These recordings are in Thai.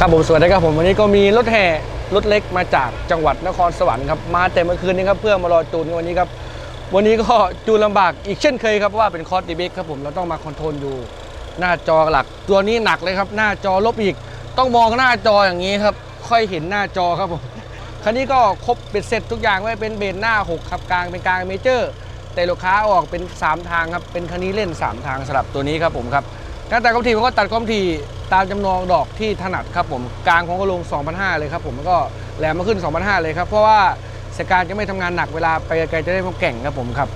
ครับผมสวัสดีครับผมวันนี้ก็มีรถแห่รถเล็กมาจากจังหวัดนครสวรรค์ครับมาแต่เมื่อคืนนี้ครับเพื่อมารอจูนวันนี้ครับวันนี้ก็จูนลำบากอีกเช่นเคยครับเพราะว่าเป็นคอร์สดีเบกครับผมเราต้องมาคอนโทรลอยู่ หน้าจอหลัก ตัวนี้หนักเลยครับหน้าจอลบอีก ต้องมองหน้าจออย่างนี้ครับ ค่อยเห็นหน้าจอครับผมคันนี้ก็ครบเป็นเสร็จทุกอย่างไว้เป็นเบนหน้า 6 ครับกลางเป็นกลางเมเจอร์แต่ลูกค้าออกเป็น 3 ทางครับเป็นคันนี้เล่น 3 ทางสำหรับตัวนี้ครับผมครับ การตัดความถี่ผมก็ตัดความถี่ตามจำนวนดอกที่ถนัดครับผมกลางของก็ลง2,500เลยครับผมแล้วก็แหลมมาขึ้น2,500เลยครับเพราะว่าสการจะไม่ทำงานหนักเวลาไปไกลจะได้พวกแก่งครับผมครับ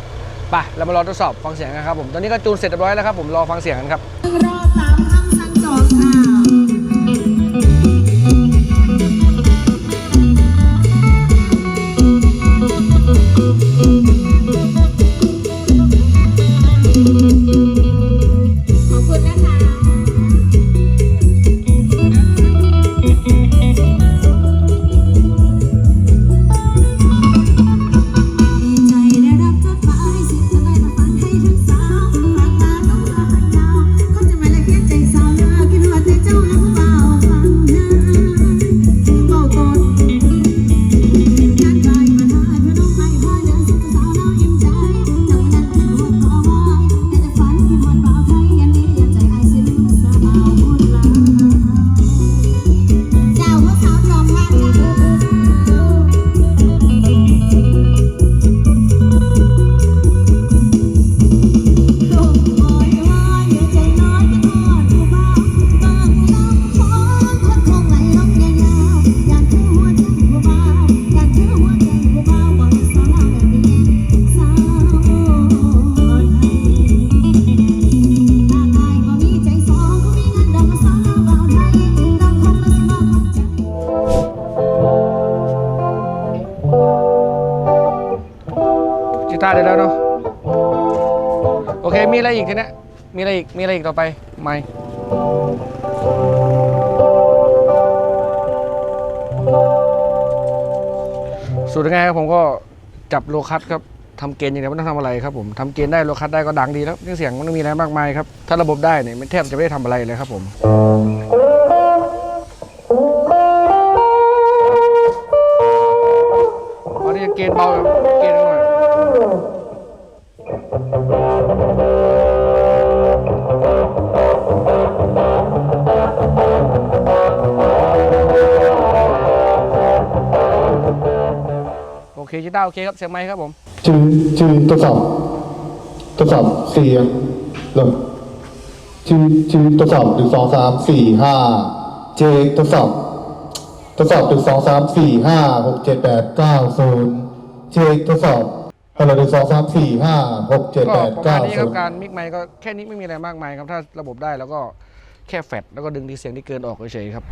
ไปเรามารอทดสอบฟังเสียงกันครับผมตอนนี้ก็จูนเสร็จเรียบร้อยแล้วครับผมรอฟังเสียงกันครับ กีตาร์ได้แล้วเนาะโอเคมีอะไรอีกทีเนี้ยมีอะไรอีกมีอะไรอีกต่อไปไม่สุดยังไงครับผมก็จับโลคัสครับทำเกณฑ์อย่างเดียวไม่ต้องทำอะไรครับผมทำเกณฑ์ได้โลคัสได้ก็ดังดีแล้วเรื่องเสียงมันไม่มีอะไรมากมายครับถ้าระบบได้เนี่ยมันแทบจะไม่ได้ทำอะไรเลยครับผมตอนนี้เกณฑ์เบาเกณฑ์ โอเคชิต้าโอเคครับเสียงไหมค์ครับผมจืนจืนทดสอบทดสอบเสียงลงจืนจืนทดสอบหนึ่งสองสามสี่ห้าเจทดสอบทดสอบหนึ่งสองสามสี่ห้าหกเจ็ดแปดเก้าศูนย์เจทดสอบ อะไรหนึ่งสองสามสี่ห้าหกเจ็ดก็แปดประมาเก้าณนี้คศูรับนย์การมิกไมค์ก็แค่นี้ไม่มีอะไรมากมายครับถ้าระบบได้แล้วก็แค่แฟดแล้วก็ดึงดีเสียงที่เกินออกเฉยๆครับ